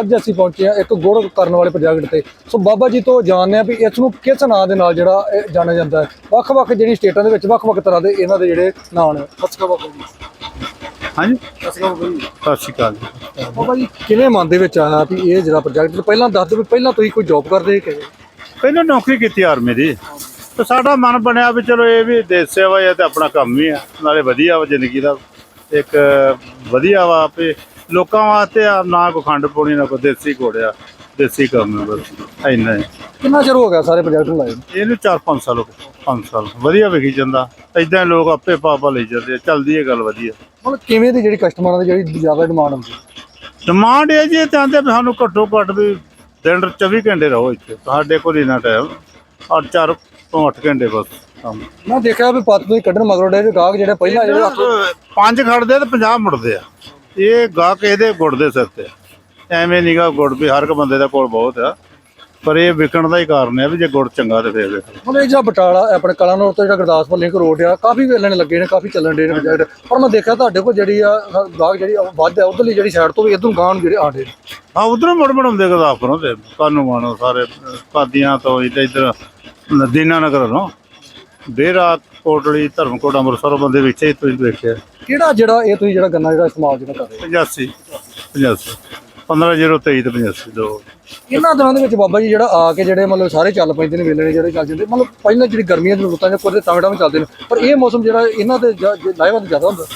ਅੱਜ ਅਸੀਂ ਪਹੁੰਚੇ ਹਾਂ ਇੱਕ ਗੁੜ ਕਰਨ ਵਾਲੇ ਪ੍ਰੋਜੈਕਟ ਤੇ। ਸੋ ਬਾਬਾ ਜੀ ਤੋਂ ਜਾਣਦੇ ਆ ਵੀ ਇਸ ਨੂੰ ਕਿਸ ਨਾਂ ਦੇ ਨਾਲ ਜਿਹੜਾ ਜਾਣਿਆ ਜਾਂਦਾ ਹੈ। ਵੱਖ-ਵੱਖ ਜਿਹੜੀ ਸਟੇਟਾਂ ਦੇ ਵਿੱਚ ਵੱਖ-ਵੱਖ ਤਰ੍ਹਾਂ ਦੇ ਇਹਨਾਂ ਦੇ ਜਿਹੜੇ ਨਾਂ ਨੇ। ਸਤਿ ਬਾਬਾ ਜੀ। ਹਾਂਜੀ? ਸਤਿ ਸ਼੍ਰੀ ਅਕਾਲ ਬਾਬਾ ਜੀ। ਕਿਵੇਂ ਮਨ ਦੇ ਵਿੱਚ ਆਇਆ ਵੀ ਇਹ ਜਿਹੜਾ ਪ੍ਰੋਜੈਕਟ ਪਹਿਲਾਂ ਦੱਸ ਦਿਓ ਵੀ ਪਹਿਲਾਂ ਤੁਸੀਂ ਕੋਈ ਜੌਬ ਕਰਦੇ ਕਿ ਪਹਿਲਾਂ ਨੌਕਰੀ ਕੀਤੀ ਆਰਮੀ ਦੀ। ਤੇ ਸਾਡਾ ਮਨ ਬਣਿਆ ਵੀ ਚਲੋ ਇਹ ਵੀ ਦੇਸ਼ ਸੇਵਾ ਹੈ ਤੇ ਆਪਣਾ ਕੰਮ ਵੀ ਆ ਨਾਲੇ ਵਧੀਆ ਵਾ ਜ਼ਿੰਦਗੀ ਦਾ। ਇੱਕ ਵਧੀਆ ਵਾ ਵੀ ਲੋਕਾਂ ਵਾਸਤੇ ਆ ਨਾ ਕੋ ਖੰਡ ਪਾਉਣੀ ਨਾ ਕੋ ਦੇਸੀ ਘੋੜਿਆ ਦੇਸੀ ਕੰਮ ਹੈ ਬਸ ਇੰਨਾ ਹੀ। ਕਿੰਨਾ ਚਿਰ ਹੋ ਗਿਆ ਸਾਰੇ ਪ੍ਰੋਜੈਕਟ ਨੂੰ ਲਾਏ ਨੂੰ? ਇਹਨੂੰ 4-5 ਸਾਲ ਹੋ ਗਏ 5 ਸਾਲ। ਵਧੀਆ ਵਿਖੀ ਜਾਂਦਾ। ਇਦਾਂ ਲੋਕ ਆਪੇ ਪਾਪਾ ਲਈ ਜਾਂਦੇ ਆ, ਚੱਲਦੀ ਹੈ ਗੱਲ ਵਧੀਆ। ਹੁਣ ਕਿਵੇਂ ਦੀ ਜਿਹੜੀ ਕਸਟਮਰਾਂ ਦੀ ਜਿਹੜੀ ਜ਼ਿਆਦਾ ਡਿਮਾਂਡ ਹੁੰਦੀ? ਹੈ ਡਿਮਾਂਡ ਇਹ ਜੀ ਚਾਹੁੰਦੇ ਵੀ ਸਾਨੂੰ ਘੱਟੋ ਘੱਟ ਵੀ ਦਿਨ 24 ਘੰਟੇ ਰਹੋ ਇੱਥੇ। ਸਾਡੇ ਕੋਲ ਇਨਾ ਟਾਈਮ ਔਰ 4 ਤੋਂ 8 ਘੰਟੇ ਬਸ ਕੰਮ। ਮੈਂ ਦੇਖਿਆ ਵੀ ਪੱਤ ਤੁਸੀਂ ਕੱਢਣ ਮਗਰੋਂ ਡੇ ਗਾਹਕ ਜਿਹੜੇ ਪਹਿਲਾਂ ਜਿਹੜੇ ਹੱਥ- ਪੰਜ ਖੜਦੇ ਤੇ 50 ਮੁੜਦੇ ਆ। ਇਹ ਗਾਹਕ ਇਹਦੇ ਗੁੜ ਦੇ ਸਿਰ ਤੇ ਆ। ਐਵੇਂ ਨਹੀਂਗਾ ਗੁੜ ਵੀ ਹਰ ਇੱਕ ਬੰਦੇ ਦਾ ਕੋਲ ਬਹੁਤ ਆ। ਪਰ ਇਹ ਵਿਕਣ ਦਾ ਹੀ ਕਾਰਨ ਹੈ ਵੀ ਜੇ ਗੁੜ ਚੰਗਾ ਤੇ ਫੇਰ ਹੁਣ ਇਹ ਜਿਹੜਾ ਬਟਾਲਾ ਆਪਣੇ ਕਲਾਨੌਰ ਤੋਂ ਜਿਹੜਾ ਗੁਰਦਾਸਪੁਰ ਲਿੰਕ ਰੋਡ ਆ ਕਾਫੀ ਵੇਲੇ ਨੇ ਲੱਗੇ ਨੇ ਕਾਫੀ ਚੱਲਣ ਦੇ ਨੇ ਪ੍ਰੋਜੈਕਟ ਪਰ ਮੈਂ ਦੇਖਿਆ ਤੁਹਾਡੇ ਕੋਲ ਜਿਹੜੀ ਆ ਗਾਹਕ ਜਿਹੜੀ ਆ ਵੱਧ ਹੈ ਉਧਰਲੀ ਜਿਹੜੀ ਸਾਈਡ ਤੋਂ ਵੀ ਇਧਰੋਂ ਗਾਂ ਨੂੰ ਜਿਹੜੇ ਆਂਡੇ ਨੇ। ਹਾਂ ਉਧਰੋਂ ਮੁੜ ਬਣਾਉਂਦੇ ਗੁਰਦਾਸਪੁਰੋਂ ਤੇ ਕਾਨੂੰ ਮਾਣੋ ਸਾਰੇ ਕਾਦੀਆਂ ਤੋਂ ਇੱਧਰ ਇੱਧਰ ਦੀਨਾ ਨਗਰ ਤੋਂ ਡੇਰਾ ਕੋਟਲੀ ਧਰਮਕੋਟ ਅੰਮ੍ਰਿਤਸਰ ਬੰਦੇ ਵਿੱਚ ਹੀ ਤੁਸੀਂ ਵੇਖਿਆ ਕਿਹੜਾ ਜਿਹੜਾ ਇਹ ਤੁਸੀਂ ਜਿਹੜਾ ਗੰਨਾ ਜਿਹੜਾ ਇਸਤੇਮਾਲ ਜਿਹੜਾ ਕਰ ਰਹੇ 85 85 15023 ਤੇ 85 ਦੋ। ਇਹਨਾਂ ਦਿਨਾਂ ਦੇ ਵਿੱਚ ਬਾਬਾ ਜੀ ਜਿਹੜਾ ਆ ਕੇ ਜਿਹੜੇ ਮਤਲਬ ਸਾਰੇ ਚੱਲ ਪੈਂਦੇ ਨੇ ਵੇਲੇ ਨੇ ਜਿਹੜੇ ਚੱਲ ਜਾਂਦੇ ਮਤਲਬ ਪਹਿਲਾਂ ਜਿਹੜੀ ਗਰਮੀਆਂ ਦੀ ਰੁੱਤਾਂ 'ਚ ਕੋਈ ਟਾਵੇਂ ਵੀ ਚੱਲਦੇ ਨੇ ਪਰ ਇਹ ਮੌਸਮ ਜਿਹੜਾ ਇਹਨਾਂ ਦੇ ਲਾਇਵਨ ਜ਼ਿਆਦਾ ਹੁੰਦਾ?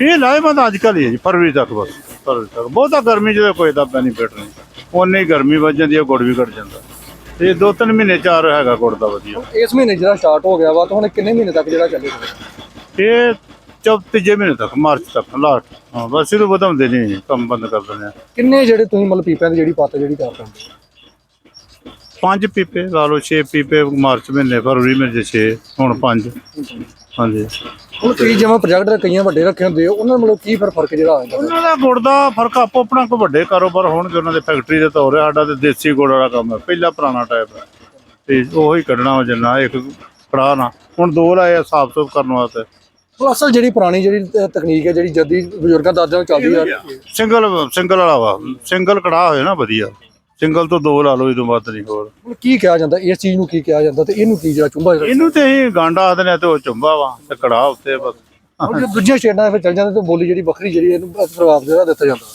ਇਹ ਲਾਹੇਵੰਦ ਅੱਜ ਕੱਲ੍ਹ ਹੀ ਹੈ ਜੀ ਫਰਵਰੀ ਤੱਕ ਬਸ ਫਰਵਰੀ ਤੱਕ। ਬਹੁਤਾ ਗਰਮੀ ਜਦੋਂ ਕੋਈ ਦਾ ਬੈਨੀਫਿਟ ਨਹੀਂ। ਉਨੀ ਗਰਮੀ ਵੱਧ ਜਾਂਦੀ ਹੈ ਗੁੜ ਵੀ ਘਟ ਜਾਂਦਾ। ਇਹ ਦੋ ਤਿੰਨ ਮਹੀਨੇ ਚਾਰ ਹੈਗਾ ਗੁੜ ਦਾ ਵਧੀਆ। ਇਸ ਮਹੀਨੇ ਜਿਹੜਾ ਸਟਾਰਟ ਹੋ ਗਿਆ ਵਾ ਤਾਂ ਹੁਣ ਕਿੰਨੇ ਮਹੀਨੇ ਤੱਕ ਜਿਹੜਾ ਚੱਲੇਗਾ ਇਹ ਚੌ ਤੀਜੇ ਮਹੀਨੇ ਤੱਕ ਮਾਰਚ ਤੱਕ ਲਾਸਟ। ਹਾਂ ਬਸ ਇਹਨੂੰ ਵਧਾਉਂਦੇ ਨਹੀਂ ਕੰਮ ਬੰਦ ਕਰ ਦਿੰਦੇ ਆ। ਕਿੰਨੇ ਜਿਹੜੇ ਤੁਸੀਂ ਮਤਲਬ ਪੀਪਿਆਂ ਦੀ ਜਿਹੜੀ ਪੱਤ ਜਿਹੜੀ ਕਰ ਰਹੇ ਪੰਜ ਪੀਪੇ ਲਾ ਲਓ 6 ਪੀਪੇ ਮਾਰਚ ਮਹੀਨੇ ਫਰਵਰੀ ਮਹੀਨੇ 6 ਹੁਣ ਪੰਜ। ਹਾਂਜੀ। ਹੁਣ ਕਈ ਜਿਵੇਂ ਪ੍ਰੋਜੈਕਟ ਕਈਆਂ ਵੱਡੇ ਰੱਖੇ ਹੁੰਦੇ ਆ ਉਹਨਾਂ ਨੂੰ ਮਤਲਬ ਕੀ ਫਿਰ ਫ਼ਰਕ ਜਿਹੜਾ ਆ ਜਾਂਦਾ? ਉਹਨਾਂ ਦਾ ਗੁੜ ਦਾ ਫ਼ਰਕ ਆਪੋ ਆਪਣਾ ਕੋ ਵੱਡੇ ਕਾਰੋਬਾਰ ਹੋਣਗੇ ਉਹਨਾਂ ਦੇ ਫੈਕਟਰੀ ਦੇ ਤੌਰ ਹੈ ਸਾਡਾ ਤੇ ਦੇਸੀ ਗੁੜ ਵਾਲਾ ਕੰਮ ਹੈ ਪਹਿਲਾ ਪੁਰਾਣਾ ਟਾਈਪ ਹੈ। ਤੇ ਉਹੀ ਕੱਢਣਾ ਹੋ ਜੰਨਾ ਇੱਕ ਕੜਾ ਨਾ ਹੁਣ ਦੋ ਲਾਏ ਆ ਸਾਫ਼ ਸੁਥ ਕਰਨ ਵਾਸਤੇ। ਹੁਣ ਅਸਲ ਜਿਹੜੀ ਪੁਰਾਣੀ ਜਿਹੜੀ ਅ, ਤਕਨੀਕ ਹੈ ਜਿਹੜੀ ਜੱਦੀ ਬਜ਼ੁਰਗਾਂ ਦਾਦਿਆਂ ਚੱਲਦੀ ਆ। ਸਿੰਗਲ ਸਿੰਗਲ ਵਾਲਾ ਵਾ ਸਿੰਗਲ ਕੜਾ ਹੋਏ ਨਾ ਵਧੀਆ। ਸਿੰਗਲ ਤੋਂ ਦੋ ਲਾ ਲਓ ਇਹ ਤੋਂ ਵੱਧ ਨਹੀਂ ਹੋਰ। ਹੁਣ ਕੀ ਕਿਹਾ ਜਾਂਦਾ? ਇਸ ਚੀਜ਼ ਨੂੰ ਕੀ ਕਿਹਾ ਜਾਂਦਾ ਤੇ ਇਹਨੂੰ ਕੀ ਜਿਹੜਾ ਚੁੰਬਾ ਜਿਹੜਾ ਇਹਨੂੰ ਤੇ ਅਸੀਂ ਗਾਂਡਾ ਆਖਦੇ ਨੇ ਤੇ ਉਹ ਚੁੰਬਾ ਵਾ ਤੇ ਕੜਾ ਉੱਤੇ ਬਸ। ਹੁਣ ਜੇ ਦੂਜੀਆਂ ਸਟੇਟਾਂ ਦੇ ਵਿੱਚ ਚੱਲ ਜਾਂਦੇ ਤਾਂ ਬੋਲੀ ਜਿਹੜੀ ਵੱਖਰੀ ਜਿਹੜੀ ਇਹਨੂੰ ਪ੍ਰਭਾਵ ਜਿਹੜਾ ਦਿੱਤਾ ਜਾਂਦਾ।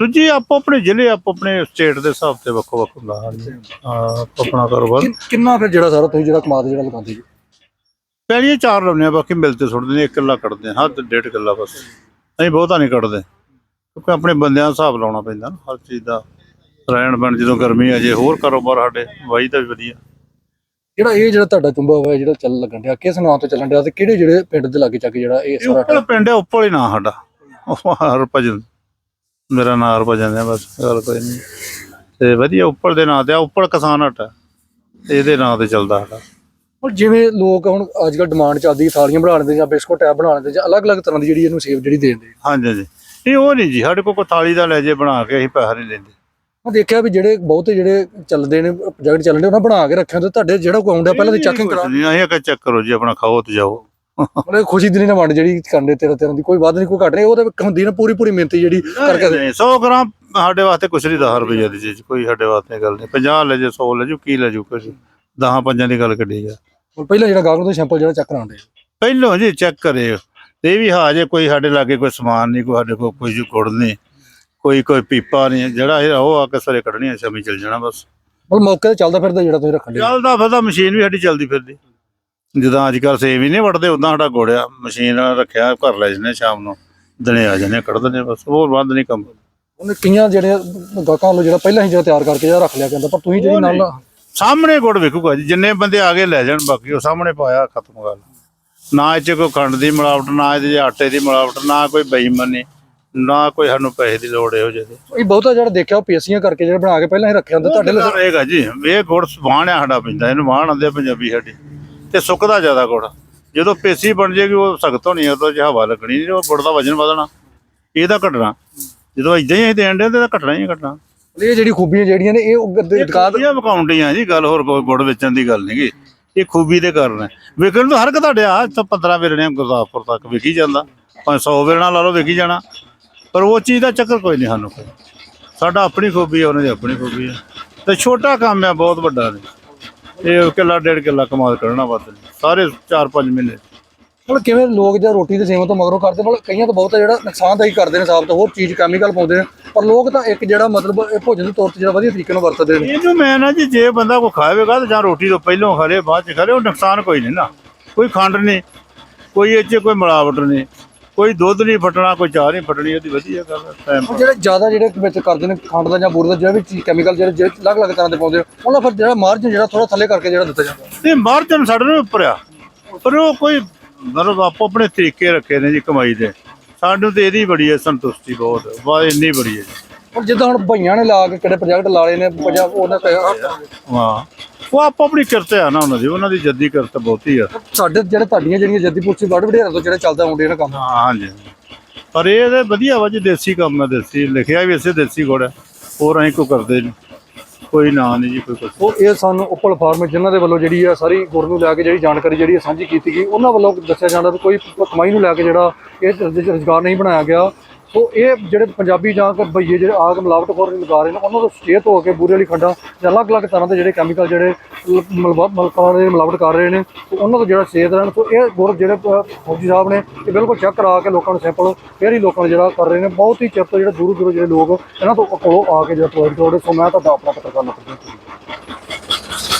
ਦੂਜੀ ਆਪੋ ਆਪਣੇ ਜ਼ਿਲ੍ਹੇ ਆਪੋ ਆਪਣੇ ਸਟੇਟ ਦੇ ਹਿਸਾਬ ਤੇ ਵੱਖੋ ਵੱਖ ਹੁੰਦਾ। ਹਾਂਜੀ ਹਾਂ ਆਪੋ ਆਪਣਾ ਕਾਰੋਬਾਰ। ਕਿੰਨਾ ਫਿਰ ਜਿਹੜਾ ਸਾਰਾ ਤੁਸੀਂ ਜਿਹੜਾ ਕਮਾਦ ਜਿਹੜਾ ਲਗਾਉਂਦੇ ਜੀ? ਪਹਿਲੀਆਂ ਚਾਰ ਲਾਉਂਦੇ ਆ ਬਾਕੀ ਮਿਲ ਤੇ ਸੁੱਟਦੇ ਨੇ ਇੱਕ ਕਿੱਲਾ ਕੱਢਦੇ ਆ ਹੱਦ ਡੇਢ ਕਿੱਲਾ ਬਸ। ਅਸੀਂ ਬਹੁਤਾ ਨਹੀਂ ਕੱਢਦੇ। ਕਿਉਂਕਿ ਆਪਣੇ ਬੰਦਿਆਂ ਦਾ ਹਿਸਾਬ ਲਾਉਣਾ ਪੈਂਦਾ ਨਾ ਹਰ ਚੀਜ਼ ਦਾ। ਰਹਿਣ ਬਣ ਜਦੋਂ ਗਰਮੀ ਆ ਜੇ ਹੋਰ ਕਾਰੋਬਾਰ ਸਾਡੇ ਵਾਈ ਦਾ ਵੀ ਵਧੀਆ। ਜਿਹੜਾ ਇਹ ਜਿਹੜਾ ਤੁਹਾਡਾ ਚੁੰਬਾ ਹੋਇਆ ਜਿਹੜਾ ਚੱਲ ਲੱਗਣ ਡਿਆ ਕਿਸ ਨਾਂ ਤੋਂ ਚੱਲਣ ਡਿਆ ਤੇ ਕਿਹੜੇ ਜਿਹੜੇ ਪਿੰਡ ਦੇ ਲਾਗੇ ਚੱਕ ਜਿਹੜਾ ਇਹ ਇਹ ਸਾਰਾ ਉੱਪਰ ਪਿੰਡ ਹੈ ਉੱਪਰ ਹੀ ਨਾਂ ਸਾਡਾ। ਉਹ ਹਰਭਜਨ ਮੇਰਾ ਨਾਂ ਹਰਭਜਨ ਹੈ ਬਸ ਗੱਲ ਕੋਈ ਨਹੀਂ। ਤੇ ਵਧੀਆ ਉੱਪਰ ਦੇ ਨਾਂ ਤੇ ਆ ਉੱਪਰ ਕਿਸਾਨ ਹਟ ਹੈ ਇਹਦੇ ਨਾਂ ਤੇ ਚੱਲਦਾ ਸਾਡਾ। ਹੁਣ ਜਿਵੇਂ ਲੋਕ ਹੁਣ ਅੱਜ ਕੱਲ ਡਿਮਾਂਡ ਚੱਲਦੀ ਥਾਲੀਆਂ ਬਣਾਉਣ ਦੇ ਜਾਂ ਬਿਸਕੁਟ ਟੈਬ ਬਣਾਉਣ ਦੇ ਜਾਂ ਅਲੱਗ-ਅਲੱਗ ਤਰ੍ਹਾਂ ਦੀ ਜਿਹੜੀ ਇਹਨੂੰ ਸੇਵ ਜਿਹੜੀ ਦੇਂਦੇ ਹਾਂਜੀ ਹਾਂਜੀ। ਨਹੀਂ ਉਹ ਨਹੀਂ ਜੀ ਸਾਡੇ ਕੋਲ ਕੋਈ ਥਾਲੀ ਦਾ ਲੈ ਜੇ ਬਣਾ ਕੇ ਅਸੀਂ ਪੈਸਾ ਨਹੀਂ ਲੈਂਦੇ ਮੈਂ ਦੇਖਿਆ ਵੀ ਜਿਹੜੇ ਬਹੁਤੇ ਜਿਹੜੇ ਚੱਲਦੇ ਨੇ ਪ੍ਰੋਜੈਕਟ ਚੱਲਦੇ ਉਹਨਾਂ ਬਣਾ ਕੇ ਰੱਖਿਆ ਹੁੰਦੇ। ਤੁਹਾਡੇ ਜਿਹੜਾ ਕੋਈ ਆਉਂਦਾ ਪਹਿਲਾਂ ਦੀ ਚੈਕਿੰਗ ਕਰਾ। ਨਹੀਂ ਅਸੀਂ ਕਿ ਚੈੱਕ ਕਰੋ ਜੀ ਆਪਣਾ ਖਾਓ ਤੇ ਜਾਓ। ਮਤਲਬ ਖੁਸ਼ੀ ਦੀ ਨਾ ਵੰਡ ਜਿਹੜੀ ਕਰਦੇ ਤੇਰਾ ਤੇਰਾ ਦੀ ਕੋਈ ਵੱਧ ਨਹੀਂ ਕੋਈ ਘੱਟ ਨਹੀਂ ਉਹਦੇ ਵਿੱਚ ਹੁੰਦੀ ਨਾ ਪੂਰੀ ਪੂਰੀ ਮਿਹਨਤ ਜਿਹੜੀ ਕਰਕੇ ਨਹੀਂ 100 ਗ੍ਰਾਮ ਸਾਡੇ ਵਾਸਤੇ ਕੁਛ ਨਹੀਂ 10 ਰੁਪਏ ਦੀ ਚੀਜ਼ ਕੋਈ ਸਾਡੇ ਵਾਸਤੇ ਗੱਲ ਨਹੀਂ। 50 ਲੈ ਜੇ 100 ਲੈ ਜੂ ਕੀ ਲੈ ਜੂ ਕੁਛ 10 ਪੰਜਾਂ ਦੀ ਗੱਲ ਕੱਢੀ ਜਾ ਹੁਣ ਪਹਿਲਾਂ ਜਿਹੜਾ ਗਾਹਕ ਨੂੰ ਸੈਂਪਲ ਜਿਹੜਾ ਚੈੱਕ ਕਰਾਉਂਦੇ ਪਹਿਲੋਂ ਜੀ ਚੈੱਕ ਕਰੇ ਤੇ ਇਹ ਵੀ ਹਾਂ ਜੇ ਕੋਈ ਸਾਡੇ ਲਾਗੇ ਕੋਈ ਸਮਾਨ ਨਹੀਂ ਕੋਈ ਸਾਡੇ ਕੋਲ ਕੋਈ ਗੁੜ ਨਹੀਂ। ਕੋਈ ਕੋਈ ਪੀਪਾ ਨਹੀਂ ਜਿਹੜਾ ਇਹ ਉਹ ਆ ਕੇ ਸਾਰੇ ਕੱਢਣੀਆਂ ਸ਼ਾਮੀ ਚੱਲ ਜਾਣਾ ਬਸ। ਮਤਲਬ ਮੌਕੇ ਤੇ ਚੱਲਦਾ ਫਿਰਦਾ ਜਿਹੜਾ ਤੁਸੀਂ ਰੱਖਣ ਦੇ ਚੱਲਦਾ ਫਿਰਦਾ ਮਸ਼ੀਨ ਵੀ ਸਾਡੀ ਚੱਲਦੀ ਫਿਰਦੀ। ਜਦੋਂ ਅੱਜ ਕੱਲ ਸੇਵ ਹੀ ਨਹੀਂ ਵੜਦੇ ਉਦਾਂ ਸਾਡਾ ਗੋੜਿਆ ਮਸ਼ੀਨ ਰੱਖਿਆ ਘਰ ਲੈ ਜਨੇ ਸ਼ਾਮ ਨੂੰ। ਦਿਨੇ ਆ ਜਨੇ ਕੱਢ ਦਿੰਦੇ ਬਸ ਹੋਰ ਬੰਦ ਨਹੀਂ ਕੰਮ। ਉਹਨੇ ਕਈਆਂ ਜਿਹੜੇ ਗਾਹਕਾਂ ਵੱਲੋਂ ਜਿਹੜਾ ਪਹਿਲਾਂ ਹੀ ਜਿਹੜਾ ਤਿਆਰ ਕਰਕੇ ਜਿਹੜਾ ਰੱਖ ਲਿਆ ਜਾਂਦਾ ਪਰ ਤੁਸੀਂ ਜਿਹੜੀ ਨਾਲ ਸਾਹਮਣੇ ਗੁੜ ਵਿਕੂਗਾ ਜੀ ਜਿੰਨੇ ਬੰਦੇ ਆ ਕੇ ਲੈ ਜਾਣ ਬਾਕੀ ਉਹ ਸਾਹਮਣੇ ਪਾਇਆ ਖਤਮ ਗੱਲ। ਨਾ ਇਹ ਚ ਕੋਈ ਖੰਡ ਦੀ ਮਿਲਾਵਟ ਨਾ ਇਹਦੇ ਆਟੇ ਦੀ ਮਿਲਾਵਟ ਨਾ ਕੋਈ ਬੇਈਮਾਨੀ। ਨਾ ਕੋਈ ਸਾਨੂੰ ਪੈਸੇ ਦੀ ਲੋੜ ਇਹੋ ਜਿਹੀ ਇਹ ਬਹੁਤਾ ਜਿਹੜਾ ਦੇਖਿਆ ਉਹ ਪੇਸੀਆਂ ਕਰਕੇ ਜਿਹੜਾ ਬਣਾ ਕੇ ਪਹਿਲਾਂ ਹੀ ਰੱਖਿਆ ਹੁੰਦਾ ਤੁਹਾਡੇ ਲਈ ਰਹੇਗਾ ਜੀ। ਇਹ ਗੁੜ ਵਾਣ ਆ ਸਾਡਾ ਪੈਂਦਾ ਇਹਨੂੰ ਵਾਣ ਆਂਦੇ ਪੰਜਾਬੀ ਸਾਡੀ। ਤੇ ਸੁੱਕਦਾ ਜ਼ਿਆਦਾ ਗੁੜ। ਜਦੋਂ ਪੇਸੀ ਬਣ ਜਾਏਗੀ ਉਹ ਸਖਤ ਹੋਣੀ ਉਹ ਤੋਂ ਜੇ ਹਵਾ ਲੱਗਣੀ ਨਹੀਂ ਉਹ ਗੁੜ ਦਾ ਵਜਨ ਵਧਣਾ। ਇਹਦਾ ਘਟਣਾ। ਜਦੋਂ ਇਦਾਂ ਹੀ ਦੇਣ ਦੇ ਤਾਂ ਘਟਣਾ ਹੀ ਘਟਣਾ। ਇਹ ਜਿਹੜੀ ਖੂਬੀਆਂ ਜਿਹੜੀਆਂ ਨੇ ਇਹ ਦੁਕਾਨ ਇਹ ਵਿਕਾਉਂਦੀਆਂ ਜੀ ਗੱਲ ਹੋਰ ਕੋਈ ਗੁੜ ਵੇਚਣ ਦੀ ਗੱਲ ਨਹੀਂਗੀ ਇਹ ਖੂਬੀ ਦੇ ਕਾਰਨ ਹੈ। ਵਿਕਣ ਤੋਂ ਹਰ ਇੱਕ ਤੁਹਾਡੇ ਆ ਤਾਂ 15 ਵੇਰਣੇ ਗੁਰਦਾਸਪੁਰ ਤੱਕ ਵਿਕੀ ਜਾਂਦਾ। 500 ਵੇਰਣਾ ਲਾ ਲਓ ਵਿਕੀ ਜਾਣਾ। ਪਰ ਉਹ ਚੀਜ਼ ਦਾ ਚੱਕਰ ਕੋਈ ਨਹੀਂ ਸਾਨੂੰ। ਕੋਈ ਸਾਡਾ ਆਪਣੀ ਖੂਬੀ ਹੈ ਉਹਨਾਂ ਦੀ ਆਪਣੀ ਖੂਬੀ ਹੈ ਤੇ ਛੋਟਾ ਕੰਮ ਹੈ ਬਹੁਤ ਵੱਡਾ ਨਹੀਂ ਇਹ ਕਿੱਲਾ ਡੇਢ ਕਿੱਲਾ ਕਮਾਲ ਕਰਨਾ ਵੱਧ ਨਹੀਂ। ਸਾਰੇ 4-5 ਮਹੀਨੇ। ਮਤਲਬ ਕਿਵੇਂ ਲੋਕ ਜਿਹੜਾ ਰੋਟੀ ਦੇ ਸੇਵਨ ਤੋਂ ਮਗਰੋਂ ਕਰਦੇ ਮਤਲਬ ਕਈਆਂ ਤਾਂ ਬਹੁਤ ਜਿਹੜਾ ਨੁਕਸਾਨਦਾਇਕ ਕਰਦੇ ਨੇ ਸਾਬਤ ਹੋਰ ਚੀਜ਼ ਕੈਮੀਕਲ ਪਾਉਂਦੇ ਨੇ। ਪਰ ਲੋਕ ਤਾਂ ਇੱਕ ਜਿਹੜਾ ਮਤਲਬ ਇਹ ਭੋਜਨ ਦੇ ਤੌਰ ਤੇ ਜਿਹੜਾ ਵਧੀਆ ਤਰੀਕੇ ਨਾਲ ਵਰਤਦੇ ਨੇ। ਇਹਨੂੰ ਮੈਂ ਨਾ ਜੀ ਜੇ ਬੰਦਾ ਕੋ ਖਾਵੇਗਾ ਤਾਂ ਜਾਂ ਰੋਟੀ ਤੋਂ ਪਹਿਲਾਂ ਖਰੇ ਬਾਅਦ ਚ ਖਰੇ ਉਹ ਨੁਕਸਾਨ ਕੋਈ ਨਹੀਂ ਨਾ। ਕੋਈ ਖੰਡ ਨਹੀਂ ਕੋਈ ਇਹ 'ਚ ਕੋਈ ਮਿਲਾਵਟ ਨਹੀਂ। ਕੋਈ ਦੁੱਧ ਨਹੀਂ ਫਟਣਾ ਕੋਈ ਚਾਹ ਨਹੀਂ ਫਟਣੀ ਉਹਦੀ ਵਧੀਆ ਗੱਲ ਹੈ ਟਾਈਮ ਹੁਣ ਜਿਹੜੇ ਜ਼ਿਆਦਾ ਜਿਹੜੇ ਵਿੱਚ ਕਰਦੇ ਨੇ ਖੰਡ ਦਾ ਜਾਂ ਬੂਰ ਦਾ ਜਿਹੜਾ ਵੀ ਚੀਜ਼ ਕੈਮੀਕਲ ਜਿਹੜੇ ਜਿਹੜੇ ਅਲੱਗ-ਅਲੱਗ ਤਰ੍ਹਾਂ ਦੇ ਪਾਉਂਦੇ ਉਹਨਾਂ ਫਿਰ ਜਿਹੜਾ ਮਾਰਜਨ ਜਿਹੜਾ ਥੋੜਾ ਥੱਲੇ ਕਰਕੇ ਜਿਹੜਾ ਦਿੱਤਾ ਜਾਂਦਾ। ਤੇ ਮਾਰਜਨ ਸਾਡੇ ਨੂੰ ਉੱਪਰ ਆ ਪਰ ਉਹ ਕੋਈ ਮਤਲਬ ਆਪੋ ਆਪਣੇ ਤਰੀਕੇ ਰੱਖੇ ਨੇ ਜੀ ਕਮਾਈ ਦੇ। ਸਾਨੂੰ ਤੇ ਇਹਦੀ ਬੜੀ ਹੈ ਸੰਤੁਸ਼ਟੀ ਬਹੁਤ ਬਾ ਇੰਨੀ ਬੜੀ ਹੈ ਜੀ। ਹੁਣ ਜਿੱਦਾਂ ਹੁਣ ਭਈਆਂ ਨੇ ਲਾ ਕੇ ਕਿਹੜੇ ਪ੍ਰੋਜੈਕਟ ਲਾ ਲਏ ਨੇ ਪੰਜਾਬ ਉਹਨਾਂ ਤੇ ਹਾਂ। ਉਹ ਆਪੋ ਆਪਣੀ ਕਿਰਤ ਆ ਨਾ ਉਹਨਾਂ ਦੀ ਉਹਨਾਂ ਦੀ ਜੱਦੀ ਕਿਰਤ ਬਹੁਤੀ ਆ। ਸਾਡੇ ਜਿਹੜੇ ਤੁਹਾਡੀਆਂ ਜਿਹੜੀਆਂ ਜੱਦੀ ਪੁੱਛੀ ਵੱਡ ਵਡੇਰਾ ਤੋਂ ਜਿਹੜੇ ਚੱਲਦਾ ਹੁੰਦੇ ਨੇ ਕੰਮ। ਹਾਂ ਹਾਂਜੀ ਪਰ ਇਹ ਤੇ ਵਧੀਆ ਵਾ ਜੀ ਦੇਸੀ ਕੰਮ ਹੈ ਦੇਸੀ ਲਿਖਿਆ ਵੀ ਇਸੇ ਦੇਸੀ ਗੁੜ ਹੋਰ ਅਸੀਂ ਕੋ ਕਰਦੇ ਨਹੀਂ। ਕੋਈ ਨਾਂ ਨਹੀਂ ਜੀ ਕੋਈ ਕੁਛ। ਉਹ ਇਹ ਸਾਨੂੰ ਉੱਪਲ ਫਾਰਮ ਜਿਨ੍ਹਾਂ ਦੇ ਵੱਲੋਂ ਜਿਹੜੀ ਆ ਸਾਰੀ ਗੁੜ ਨੂੰ ਲੈ ਕੇ ਜਿਹੜੀ ਜਾਣਕਾਰੀ ਜਿਹੜੀ ਆ ਸਾਂਝੀ ਕੀਤੀ ਗਈ ਉਹਨਾਂ ਵੱਲੋਂ ਦੱਸਿਆ ਜਾਂਦਾ ਵੀ ਕੋਈ ਕਮਾਈ ਨੂੰ ਲੈ ਕੇ ਜਿਹੜਾ ਇਹ ਰੁਜ਼ਗਾਰ ਨਹੀਂ ਬਣਾਇਆ ਗਿਆ। ਸੋ ਇਹ ਜਿਹੜੇ ਪੰਜਾਬੀ ਜਾਂ ਕਿ ਭਈਏ ਜਿਹੜੇ ਆਗ ਮਿਲਾਵਟਖੋਰ ਲਗਾ ਰਹੇ ਨੇ ਉਹਨਾਂ ਤੋਂ ਸੁਚੇਤ ਹੋ ਕੇ ਬੂਰੇ ਵਾਲੀ ਖੰਡਾਂ ਜਾਂ ਅਲੱਗ-ਅਲੱਗ ਤਰ੍ਹਾਂ ਦੇ ਜਿਹੜੇ ਕੈਮੀਕਲ ਜਿਹੜੇ ਮਲਵਾ ਮਲਕਾਂ ਦੇ ਮਿਲਾਵਟ ਕਰ ਰਹੇ ਨੇ ਉਹਨਾਂ ਤੋਂ ਜਿਹੜਾ ਸੇਧ ਰਹਿਣ ਸੋ ਇਹ ਗੁਰ ਜਿਹੜੇ ਅ, ਫੌਜੀ ਸਾਹਿਬ ਨੇ ਇਹ ਬਿਲਕੁਲ ਚੈੱਕ ਕਰਾ ਕੇ ਲੋਕਾਂ ਨੂੰ ਸੈਂਪਲ ਫਿਰ ਹੀ ਲੋਕਾਂ ਨੂੰ ਜਿਹੜਾ ਕਰ ਰਹੇ ਨੇ ਬਹੁਤ ਹੀ ਚਿਰ ਤੋਂ ਜਿਹੜੇ ਦੂਰੋਂ ਦੂਰੋਂ ਜਿਹੜੇ ਲੋਕ ਇਹਨਾਂ ਤੋਂ ਕੋਲੋਂ ਆ ਕੇ ਜਿਹੜਾ ਪ੍ਰੋਵਾਈਡ ਕਰਦੇ ਸੋ ਮੈਂ ਤੁਹਾਡਾ ਆਪਣਾ ਪੱਤਰਕਾਰ ਨਪਰ